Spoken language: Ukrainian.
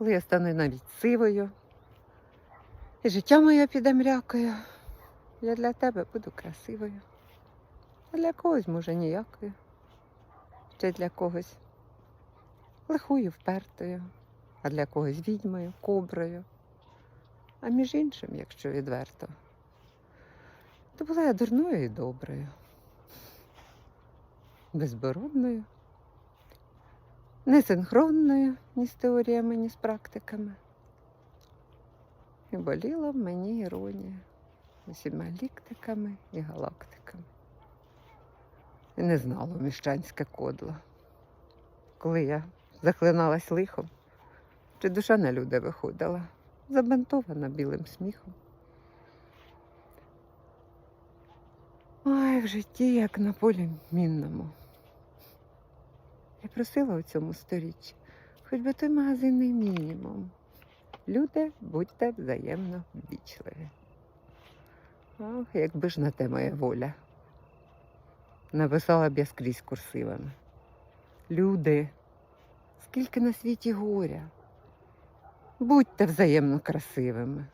коли я стану навіть сивою, і життя моє піде мрякою, я для тебе буду красивою. А для когось, може, ніякою. Ще для когось лихою впертою, а для когось відьмою, коброю. А між іншим, якщо відверто, то була я дурною і доброю, безбородною, несинхронною ні з теоріями, ні з практиками. І боліла в мені іронія усіма ліктиками і галактиками. І не знала міщанське кодло. Коли я захлиналась лихом, чи душа на люди виходила, забинтована білим сміхом. Ой, в житті, як на полі мінному. Я просила у цьому сторіччі, хоч би той магазинний мінімум. Люди, будьте взаємно ввічливі. Ох, якби ж на те моя воля. Написала б я скрізь курсивами. Люди, скільки на світі горя. Будьте взаємно красивими.